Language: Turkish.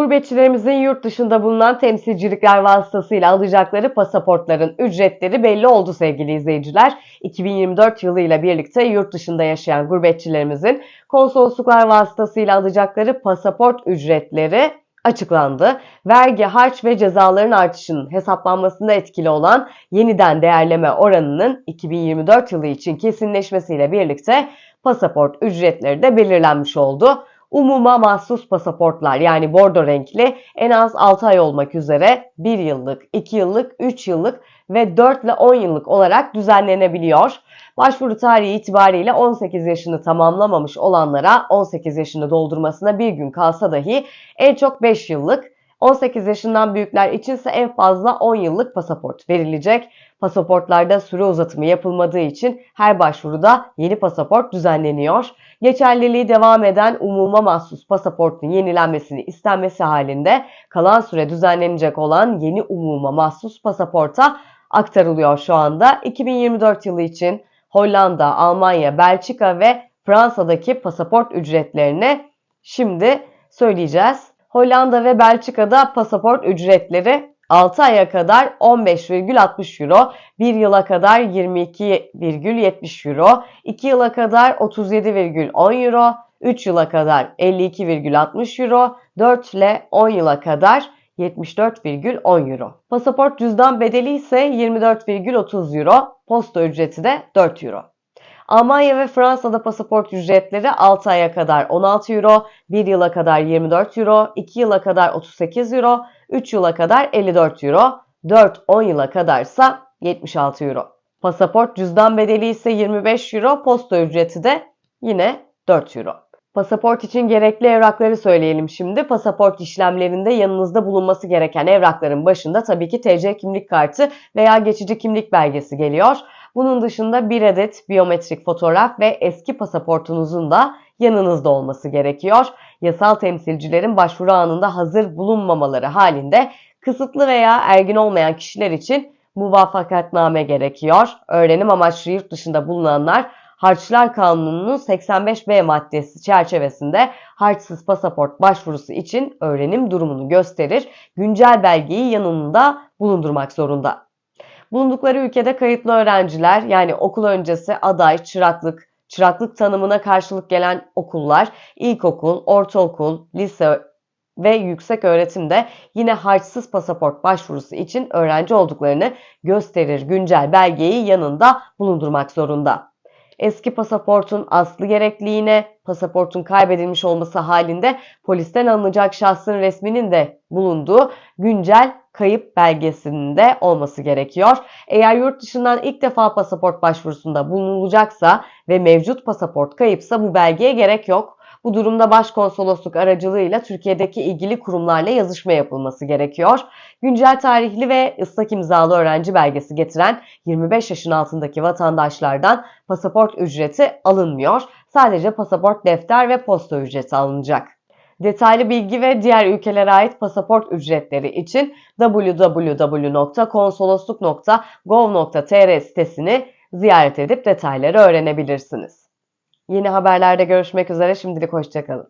Gurbetçilerimizin yurt dışında bulunan temsilcilikler vasıtasıyla alacakları pasaportların ücretleri belli oldu sevgili izleyiciler. 2024 yılıyla birlikte yurt dışında yaşayan gurbetçilerimizin konsolosluklar vasıtasıyla alacakları pasaport ücretleri açıklandı. Vergi, harç ve cezaların artışının hesaplanmasında etkili olan yeniden değerleme oranının 2024 yılı için kesinleşmesiyle birlikte pasaport ücretleri de belirlenmiş oldu. Umuma mahsus pasaportlar yani bordo renkli en az 6 ay olmak üzere 1 yıllık, 2 yıllık, 3 yıllık ve 4 ile 10 yıllık olarak düzenlenebiliyor. Başvuru tarihi itibariyle 18 yaşını tamamlamamış olanlara 18 yaşını doldurmasına bir gün kalsa dahi en çok 5 yıllık, 18 yaşından büyükler içinse en fazla 10 yıllık pasaport verilecek. Pasaportlarda süre uzatımı yapılmadığı için her başvuruda yeni pasaport düzenleniyor. Geçerliliği devam eden umuma mahsus pasaportun yenilenmesini istenmesi halinde kalan süre düzenlenecek olan yeni umuma mahsus pasaporta aktarılıyor şu anda. 2024 yılı için Hollanda, Almanya, Belçika ve Fransa'daki pasaport ücretlerini şimdi söyleyeceğiz. Hollanda ve Belçika'da pasaport ücretleri 6 aya kadar 15,60 euro, 1 yıla kadar 22,70 euro, 2 yıla kadar 37,10 euro, 3 yıla kadar 52,60 euro, 4 ile 10 yıla kadar 74,10 euro. Pasaport cüzdan bedeli ise 24,30 euro, posta ücreti de 4 euro. Almanya ve Fransa'da pasaport ücretleri 6 aya kadar 16 euro, 1 yıla kadar 24 euro, 2 yıla kadar 38 euro, 3 yıla kadar 54 euro, 4-10 yıla kadarsa 76 euro. Pasaport cüzdan bedeli ise 25 euro, posta ücreti de yine 4 euro. Pasaport için gerekli evrakları söyleyelim şimdi. Pasaport işlemlerinde yanınızda bulunması gereken evrakların başında tabii ki TC kimlik kartı veya geçici kimlik belgesi geliyor. Bunun dışında bir adet biyometrik fotoğraf ve eski pasaportunuzun da yanınızda olması gerekiyor. Yasal temsilcilerin başvuru anında hazır bulunmamaları halinde kısıtlı veya ergin olmayan kişiler için muvafakatname gerekiyor. Öğrenim amaçlı yurt dışında bulunanlar Harçlar Kanunu'nun 85B maddesi çerçevesinde harçsız pasaport başvurusu için öğrenim durumunu gösterir, güncel belgeyi yanında bulundurmak zorunda. Bulundukları ülkede kayıtlı öğrenciler yani okul öncesi aday, çıraklık, çıraklık tanımına karşılık gelen okullar, ilkokul, ortaokul, lise ve yüksek öğretimde yine harçsız pasaport başvurusu için öğrenci olduklarını gösterir güncel belgeyi yanında bulundurmak zorunda. Eski pasaportun aslı gerekliliğine, pasaportun kaybedilmiş olması halinde polisten alınacak şahsın resminin de bulunduğu güncel kayıp belgesinin de olması gerekiyor. Eğer yurt dışından ilk defa pasaport başvurusunda bulunulacaksa ve mevcut pasaport kayıpsa bu belgeye gerek yok. Bu durumda başkonsolosluk aracılığıyla Türkiye'deki ilgili kurumlarla yazışma yapılması gerekiyor. Güncel tarihli ve ıslak imzalı öğrenci belgesi getiren 25 yaşın altındaki vatandaşlardan pasaport ücreti alınmıyor. Sadece pasaport defter ve posta ücreti alınacak. Detaylı bilgi ve diğer ülkelere ait pasaport ücretleri için www.konsolosluk.gov.tr sitesini ziyaret edip detayları öğrenebilirsiniz. Yeni haberlerde görüşmek üzere şimdilik hoşçakalın.